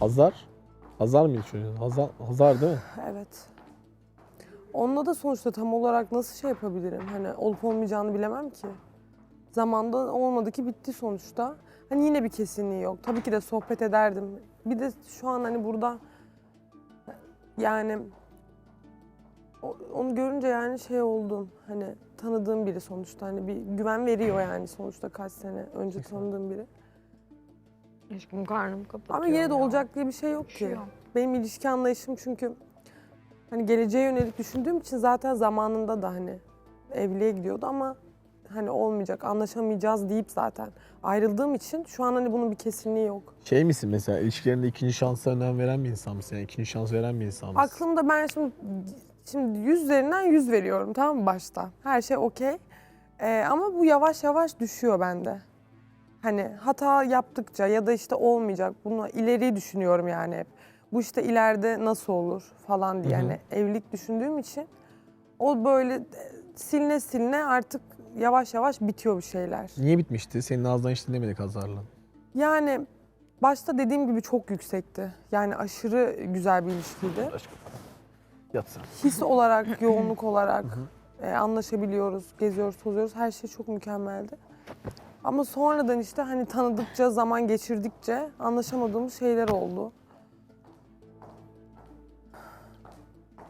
Hazar? Hazar mıydı çocuğun? Hazar, Hazar değil mi? Evet. Onunla da sonuçta tam olarak nasıl şey yapabilirim? Hani olup olmayacağını bilemem ki. Zamanda olmadı ki bitti sonuçta. Hani yine bir kesinliği yok. Tabii ki de sohbet ederdim. Bir de şu an hani burada yani o- onu görünce yani şey oldum. Hani tanıdığım biri sonuçta hani bir güven veriyor yani sonuçta kaç sene önce tanıdığım biri. Aşkım karnım kapatıyor Ama yine de ya. olacak diye bir şey yok ki. Benim ilişki anlayışım çünkü hani geleceğe yönelik düşündüğüm için zaten zamanında da hani evliliğe gidiyordu ama hani olmayacak, anlaşamayacağız deyip zaten ayrıldığım için şu an hani bunun bir kesinliği yok. Şey misin mesela ilişkilerinde ikinci şansa önem veren bir insan mısın? Yani ikinci şans veren bir insan mısın? Aklımda ben şimdi şimdi yüz üzerinden yüz veriyorum tamam mı başta? Her şey okey. Ee, ama bu yavaş yavaş düşüyor bende. Hani hata yaptıkça ya da işte olmayacak bunu ileri düşünüyorum yani hep. Bu işte ileride nasıl olur falan diye yani evlilik düşündüğüm için o böyle siline siline artık yavaş yavaş bitiyor bir şeyler. Niye bitmişti? Senin ağzından hiç dinlemedik Hazar'la. Yani başta dediğim gibi çok yüksekti. Yani aşırı güzel bir ilişkiydi. Aşkım. Yatsın. his olarak, yoğunluk olarak e, anlaşabiliyoruz, geziyoruz, tozuyoruz. Her şey çok mükemmeldi. Ama sonradan işte hani tanıdıkça, zaman geçirdikçe anlaşamadığımız şeyler oldu.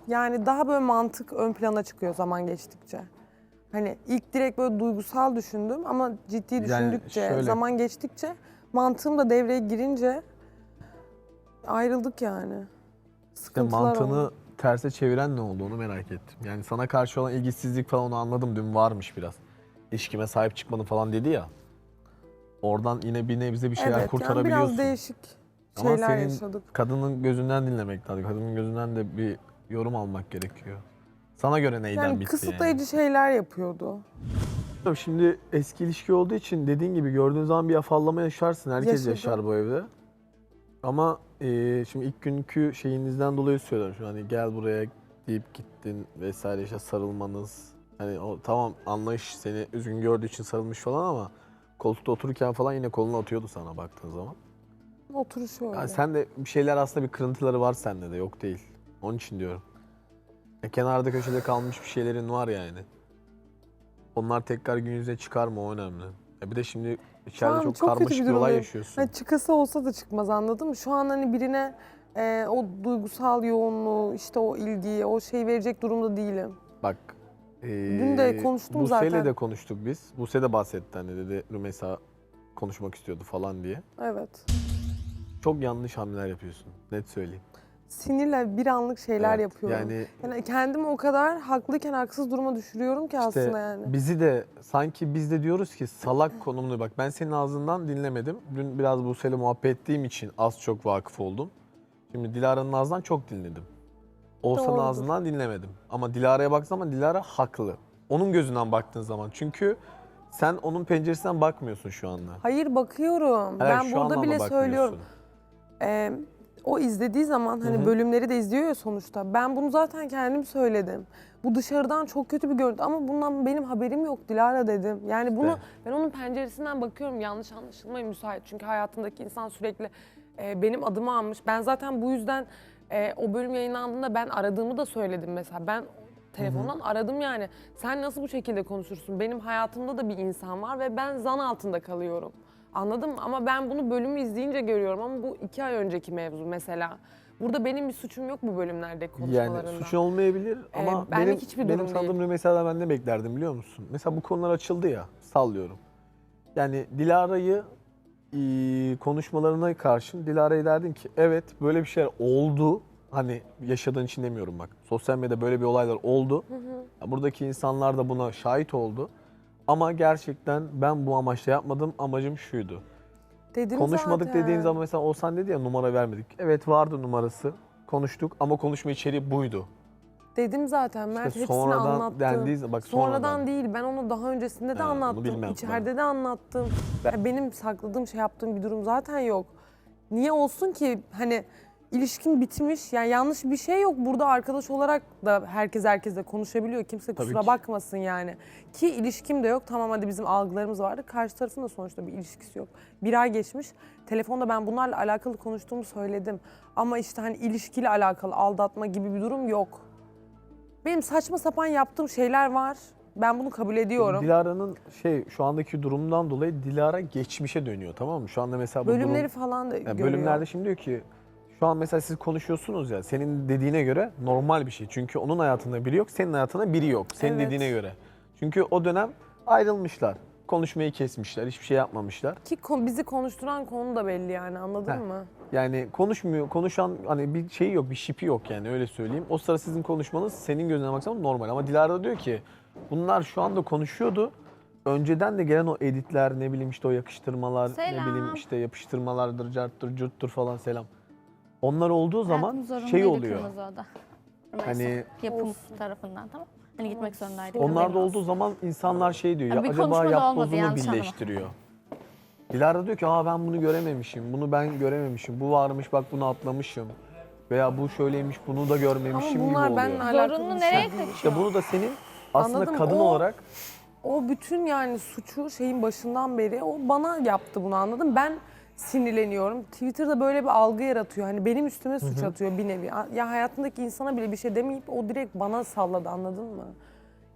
Yani daha böyle mantık ön plana çıkıyor zaman geçtikçe. Hani ilk direkt böyle duygusal düşündüm ama ciddi düşündükçe, şöyle- zaman geçtikçe mantığım da devreye girince ayrıldık yani. İşte Sıkıntılar mantığını oldu. terse çeviren ne oldu onu merak ettim. Yani sana karşı olan ilgisizlik falan onu anladım dün varmış biraz. İlişkime sahip çıkmadın falan dedi ya. Oradan yine bir nebze bir şeyler evet, yani kurtarabiliyorsun. biraz değişik Ama şeyler senin yaşadık. kadının gözünden dinlemek lazım. Kadının gözünden de bir yorum almak gerekiyor. Sana göre neyden Yani bitti kısıtlayıcı şeyler yapıyordu. yani? Şimdi eski ilişki olduğu için dediğin gibi gördüğün zaman bir afallama yaşarsın. Herkes Yaşadım. yaşar bu evde. Ama eee, şimdi ilk günkü şeyinizden dolayı söylüyorum. Şu hani gel buraya deyip gittin vesaire işte sarılmanız. Hani o tamam anlayış seni üzgün gördüğü için sarılmış falan ama koltukta otururken falan yine kolunu atıyordu sana baktığın zaman. Oturuşu öyle. Yani sen de bir şeyler aslında bir kırıntıları var sende de yok değil. Onun için diyorum. Ya kenarda köşede kalmış bir şeylerin var yani. Onlar tekrar gün yüzüne çıkar mı o önemli. Ya bir de şimdi içeride çok, çok kötü karmaşık bir bir olay durumdayım. yaşıyorsun. Hani çıkası olsa da çıkmaz anladın mı? Şu an hani birine e, o duygusal yoğunluğu, işte o ilgiyi, o şey verecek durumda değilim. Bak. Eee, Dün de konuştum Buse'yle zaten. de konuştuk biz. Buse de bahsetti hani dedi Rümeysa konuşmak istiyordu falan diye. Evet. Çok yanlış hamleler yapıyorsun. Net söyleyeyim. Sinirle bir anlık şeyler Evet, yapıyorum. Yani Yani kendimi o kadar haklıyken haksız duruma düşürüyorum ki aslında yani. bizi de sanki biz de diyoruz ki salak konumunu bak ben senin ağzından dinlemedim. Dün biraz Buse'yle muhabbet ettiğim için az çok vakıf oldum. Şimdi Dilara'nın ağzından çok dinledim. Oğuzhan'ın Doğrudur. ağzından dinlemedim. Ama Dilara'ya baktığın zaman Dilara haklı. Onun gözünden baktığın zaman. Çünkü sen onun penceresinden bakmıyorsun şu anda. Hayır bakıyorum. Hayır, ben şu burada anlamda bile bakmıyorsun. söylüyorum. Ee, o izlediği zaman hani Hı hı. bölümleri de izliyor ya sonuçta. Ben bunu zaten kendim söyledim. Bu dışarıdan çok kötü bir görüntü ama bundan benim haberim yok Dilara dedim. Yani bunu İşte. ben onun penceresinden bakıyorum yanlış anlaşılmaya müsait. Çünkü hayatındaki insan sürekli e, benim adımı almış. Ben zaten bu yüzden e, o bölüm yayınlandığında ben aradığımı da söyledim mesela. Ben telefondan aradım yani. Sen nasıl bu şekilde konuşursun? Benim hayatımda da bir insan var ve ben zan altında kalıyorum. Anladın mı? Ama ben bunu bölümü izleyince görüyorum ama bu iki ay önceki mevzu mesela. Burada benim bir suçum yok bu konuşmalarında. Yani suç olmayabilir ama benlik benim, hiçbir benim durum tanıdığım değil. Rümeysa'dan ben ne beklerdim biliyor musun? Mesela bu konular açıldı ya sallıyorum. Yani Dilara'yı eee, konuşmalarına karşın Dilara'ya derdim ki evet böyle bir şeyler oldu. Hani yaşadığın için demiyorum bak. Sosyal medyada böyle bir olaylar oldu. Ya Buradaki insanlar da buna şahit oldu. Ama gerçekten ben bu amaçla yapmadım. Amacım şuydu. Dedim Konuşmadık zaten. dediğin zaman mesela Oğuzhan dedi ya numara vermedik. Evet vardı numarası. Konuştuk ama konuşma içeriği buydu. Dedim zaten Mert İşte hepsini sonradan anlattım. dendiği bak sonradan, sonradan. değil ben onu daha öncesinde de onu anlattım. bilmem İçeride de anlattım. Ya benim sakladığım şey yaptığım bir durum zaten yok. Niye olsun ki hani ilişkin bitmiş. Yani yanlış bir şey yok. Burada arkadaş olarak da herkes herkesle konuşabiliyor. Kimse Tabii kusura ki. bakmasın yani. Ki ilişkim de yok. Tamam hadi bizim algılarımız vardı. Karşı tarafın da sonuçta bir ilişkisi yok. Bir ay geçmiş. Telefonda ben bunlarla alakalı konuştuğumu söyledim. Ama işte hani ilişkiyle alakalı aldatma gibi bir durum yok. Benim saçma sapan yaptığım şeyler var. Ben bunu kabul ediyorum. Dilara'nın şey şu andaki durumdan dolayı Dilara geçmişe dönüyor tamam mı? Şu anda mesela bu Bölümleri durum, falan da Yani görüyor. bölümlerde şimdi diyor ki şu an mesela siz konuşuyorsunuz ya senin dediğine göre normal bir şey. Çünkü onun hayatında biri yok, senin hayatında biri yok. Senin Evet. dediğine göre. Çünkü o dönem ayrılmışlar. Konuşmayı kesmişler, hiçbir şey yapmamışlar. Ki kon- bizi konuşturan konu da belli yani anladın Heh. mı? Yani konuşmuyor, konuşan hani bir şeyi yok, bir şipi yok yani öyle söyleyeyim. O sıra sizin konuşmanız senin gözüne baksan normal ama Dilara diyor ki bunlar şu anda konuşuyordu. Önceden de gelen o editler ne bileyim işte o yakıştırmalar ne Selam. bileyim işte yapıştırmalardır, carttır, curttur falan selam. Onlar olduğu zaman şey oluyor. Oda. Hani Yapım tarafından tamam. Hani gitmek zorundaydık. onlar da haberin olduğu olsun. zaman insanlar şey diyor ya Ya bir acaba konuşma da olmadı, yapbozunu yanlış anlama. birleştiriyor. Dilara diyor ki aa ben bunu görememişim, bunu ben görememişim, bu varmış bak bunu atlamışım. Veya bu şöyleymiş bunu da Ama görmemişim gibi bunlar oluyor. benimle alakalı Zorunlu bir nereye şey değil. İşte bunu da senin aslında Anladım, kadın o- olarak O bütün yani suçu şeyin başından beri o bana yaptı bunu anladım. Ben sinirleniyorum. Twitter'da böyle bir algı yaratıyor. Hani benim üstüme suç atıyor bir nevi. Ya hayatındaki insana bile bir şey demeyip o direkt bana salladı anladın mı?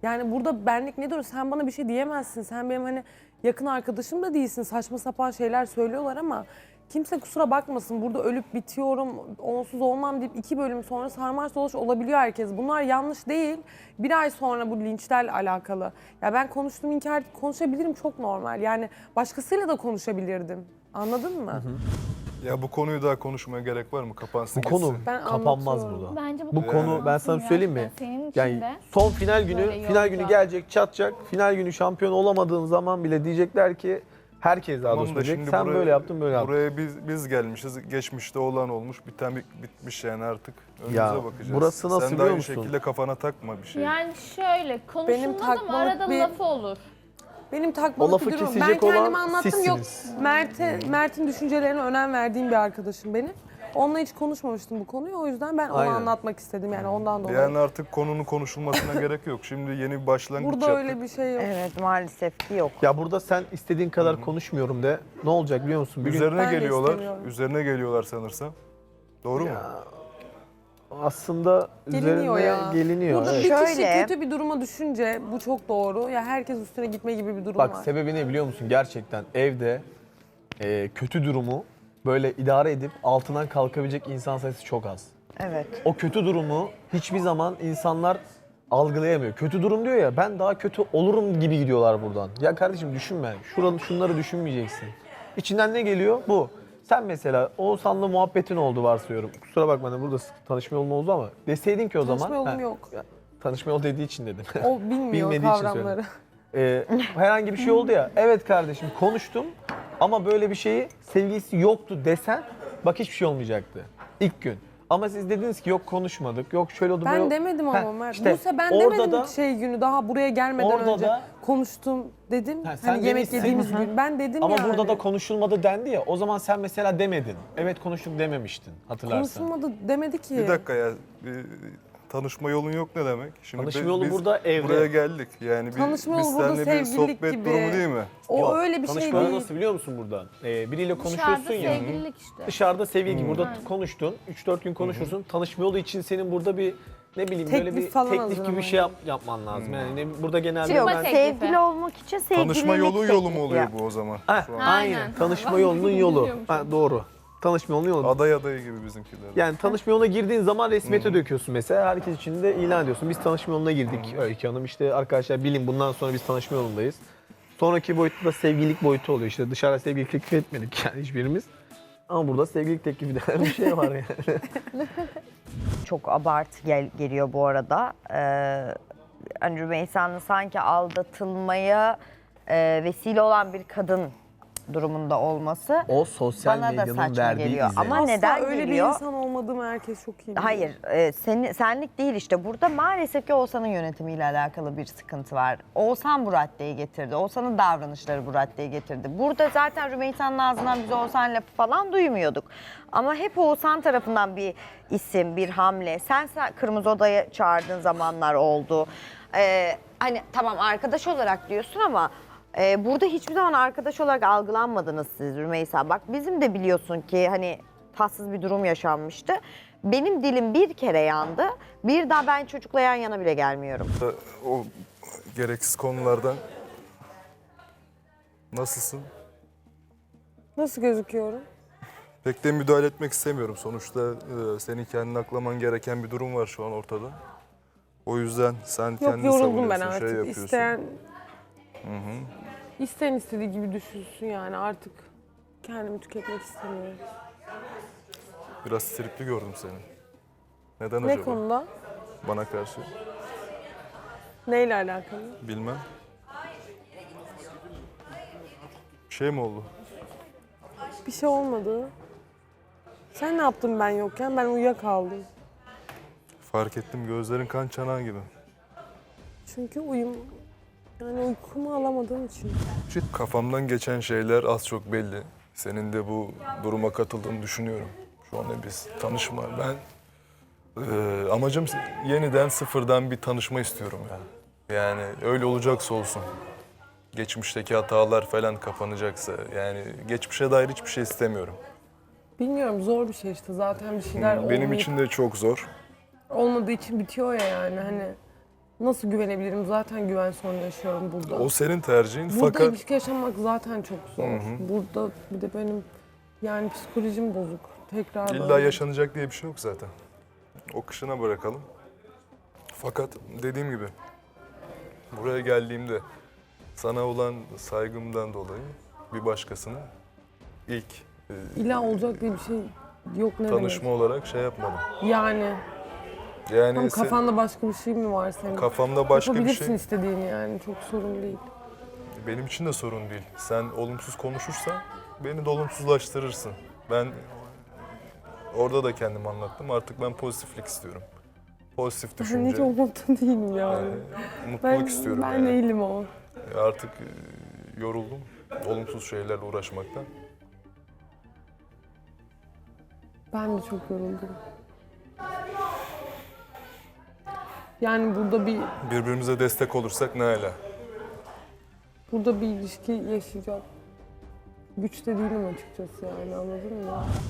Yani burada benlik ne diyor? Sen bana bir şey diyemezsin. Sen benim hani yakın arkadaşım da değilsin. Saçma sapan şeyler söylüyorlar ama kimse kusura bakmasın. Burada ölüp bitiyorum, onsuz olmam deyip iki bölüm sonra sarmaş dolaş olabiliyor herkes. Bunlar yanlış değil. Bir ay sonra bu linçlerle alakalı. Ya ben konuştuğum inkar konuşabilirim çok normal. Yani başkasıyla da konuşabilirdim. Anladın mı? Ya bu konuyu daha konuşmaya gerek var mı? Kapansın bu konu gitsin. Ben kapanmaz anlatıyorum. burada. Bence bu, Bu Yani- konu ben sana söyleyeyim mi? Yani son final günü, böyle final günü gelecek, çatacak. Final günü şampiyon olamadığın zaman bile diyecekler ki herkes daha Tamam doğrusu da diyecek. şimdi Sen buraya- böyle yaptın, böyle yaptın. Buraya biz biz gelmişiz. Geçmişte olan olmuş, biten bit- bitmiş yani artık. Önümüze Ya, bakacağız. burası nasıl Sen de biliyor aynı musun? şekilde kafana takma bir şey. Yani şöyle konuşulmaz ama takmalık arada bir- lafı olur. Benim O takmalık lafı bir durum. Ben kesecek kendimi olan anlattım yok. sizsiniz. Mert'e, Mert'in düşüncelerine önem verdiğim bir arkadaşım benim. Onunla hiç konuşmamıştım bu konuyu. O yüzden ben onu Aynen. anlatmak istedim yani ondan dolayı. Yani artık konunun konuşulmasına gerek yok. Şimdi yeni bir başlangıç Burada yaptık. öyle bir şey yok. Evet maalesef ki yok. Ya burada sen istediğin kadar konuşmuyorum de. Ne olacak biliyor musun? Bir gün Üzerine Ben de geliyorlar. istemiyorum. Üzerine geliyorlar sanırsam. Doğru mu? Aslında Geliniyor üzerine ya. geliniyor. Burada evet. bir kişi Şöyle- kötü bir duruma düşünce bu çok doğru. Ya herkes üstüne gitme gibi bir durum Bak var. sebebi ne biliyor musun? Gerçekten evde e, kötü durumu böyle idare edip altından kalkabilecek insan sayısı çok az. Evet. O kötü durumu hiçbir zaman insanlar algılayamıyor. Kötü durum diyor ya ben daha kötü olurum gibi gidiyorlar buradan. Ya kardeşim düşünme. Şuranı, şunları düşünmeyeceksin. İçinden ne geliyor? Bu. Sen mesela Oğuzhan'la muhabbetin oldu varsayıyorum. Kusura bakma hani burada tanışma yolun oldu ama deseydin ki o zaman. Tanışma yolum Ha, yok. Tanışma yolu dediği için dedim. O bilmiyor Bilmediği için kavramları. Ee, herhangi bir şey oldu ya. Evet kardeşim konuştum ama böyle bir şeyi sevgilisi yoktu desen bak hiçbir şey olmayacaktı. İlk gün. Ama siz dediniz ki yok konuşmadık, yok şöyle oldu böyle Ben oldu. demedim Heh, ama Mert. işte Buse ben orada demedim da- şey günü daha buraya gelmeden Orada önce da- konuştum dedim. Ha, sen hani yemek demişsin. yediğimiz gün. Ben dedim Ama yani. burada da konuşulmadı dendi ya. O zaman sen mesela demedin. Evet konuştuk dememiştin hatırlarsan. konuşulmadı demedi ki. Bir dakika ya. Bir, tanışma yolun yok ne demek? Şimdi Tanışma biz- yolu biz burada evde. Buraya geldik. Yani bir, Tanışma biz yolu burada seninle bir sevgililik sohbet gibi. durumu değil mi? O Yok, öyle bir şey tanışma yolu değil. nasıl biliyor musun burada? Ee, biriyle Dışarıda konuşuyorsun ya. sevgililik işte. Dışarıda sevgili gibi. Burada Aynen. konuştun. 3-4 gün konuşursun. Tanışma yolu için senin burada bir ne bileyim böyle Teklif bir falan teklif gibi bir şey yap, yapman lazım. Yani ne- burada genelde Yok ben... teklifi. sevgili olmak için sevgililik Tanışma yolu yolu mu oluyor bu o zaman? Ha, Şu an? aynen. Aynen. Tanışma yolunun yolu. Ha, doğru. Tanışma yolunun yolu. Aday adayı gibi bizimkiler. Yani tanışma yoluna girdiğin zaman resmiyete döküyorsun mesela. Herkes için de ilan ediyorsun. Biz tanışma yoluna girdik. Öykü Hanım işte arkadaşlar bilin bundan sonra biz tanışma yolundayız. Sonraki boyutta da sevgililik boyutu oluyor. İşte dışarıda sevgililik teklif etmedik yani hiçbirimiz. Ama burada sevgililik teklifi denen bir şey var yani. Çok abartı gel- geliyor bu arada. Ee, hani Rümeysa'nın sanki aldatılmaya e, vesile olan bir kadın durumunda olması O sosyal bana da medyanın saçma verdiği geliyor. izlenim. Ama Asla neden öyle geliyor? bir insan olmadığımı herkes çok iyi biliyor. Hayır, e, seni, senlik değil işte. Burada maalesef ki Oğuzhan'ın yönetimiyle alakalı bir sıkıntı var. Oğuzhan bu raddeyi getirdi. Oğuzhan'ın davranışları bu raddeyi getirdi. Burada zaten Rümeysa'nın ağzından biz Oğuzhan lafı falan duymuyorduk. Ama hep Oğuzhan tarafından bir isim, bir hamle. Sen, sen Kırmızı Oda'ya çağırdığın zamanlar oldu. E, hani tamam arkadaş olarak diyorsun ama e, burada hiçbir zaman arkadaş olarak algılanmadınız siz Rümeysa. Bak bizim de biliyorsun ki hani tatsız bir durum yaşanmıştı. Benim dilim bir kere yandı. Bir daha ben çocukla yan yana bile gelmiyorum. O gereksiz konulardan nasılsın? Nasıl gözüküyorum? Pek de müdahale etmek istemiyorum. Sonuçta e, senin kendini aklaman gereken bir durum var şu an ortada. O yüzden sen Yok kendini yoruldum ben savunuyorsun, artık. şey yapıyorsun. İsteyen isteyen istediği gibi düşünsün yani artık kendimi tüketmek istemiyorum. Biraz tripli gördüm seni. Neden Ne acaba? konuda? Bana karşı. Neyle alakalı? Bilmem. Bir şey mi oldu? Bir şey olmadı. Sen ne yaptın ben yokken? Ben uyuyakaldım. Fark ettim gözlerin kan çanağı gibi. Çünkü uyum yani uykumu alamadığım için. Kafamdan geçen şeyler az çok belli. Senin de bu duruma katıldığını düşünüyorum. Şu anda biz tanışma. Ben eee, amacım yeniden sıfırdan bir tanışma istiyorum yani. Yani öyle olacaksa olsun. Geçmişteki hatalar falan kapanacaksa yani geçmişe dair hiçbir şey istemiyorum. Bilmiyorum zor bir şey işte zaten bir şeyler Benim olmayıp- için de çok zor. olmadığı için bitiyor ya yani hani nasıl güvenebilirim? Zaten güven sorunu yaşıyorum burada. O senin tercihin Burada fakat ilişki yaşamak zaten çok zor. Burada bir de benim yani psikolojim bozuk. Tekrar illa böyle- yaşanacak diye bir şey yok zaten. O kışına bırakalım. Fakat dediğim gibi buraya geldiğimde sana olan saygımdan dolayı bir başkasını ilk e, İlla olacak diye bir şey yok ne tanışma olarak şey yapmadım. demek. Yani Yani tam se- kafanda başka bir şey mi var senin? kafamda başka bir Yapabilirsin şey istediğini yani çok sorun değil. benim için de sorun değil. Sen olumsuz konuşursan beni de olumsuzlaştırırsın. Ben orada da kendimi anlattım. Artık ben pozitiflik istiyorum. Pozitif Ben hiç düşünce, nokta değilim yani. e, mutluluk Ben, istiyorum ben yani. değilim o. Artık e, yoruldum olumsuz şeylerle uğraşmaktan. Ben de çok yoruldum. Yani burada bir Birbirimize destek olursak ne ala. burada bir ilişki yaşayacak güçte değilim açıkçası yani anladın mı?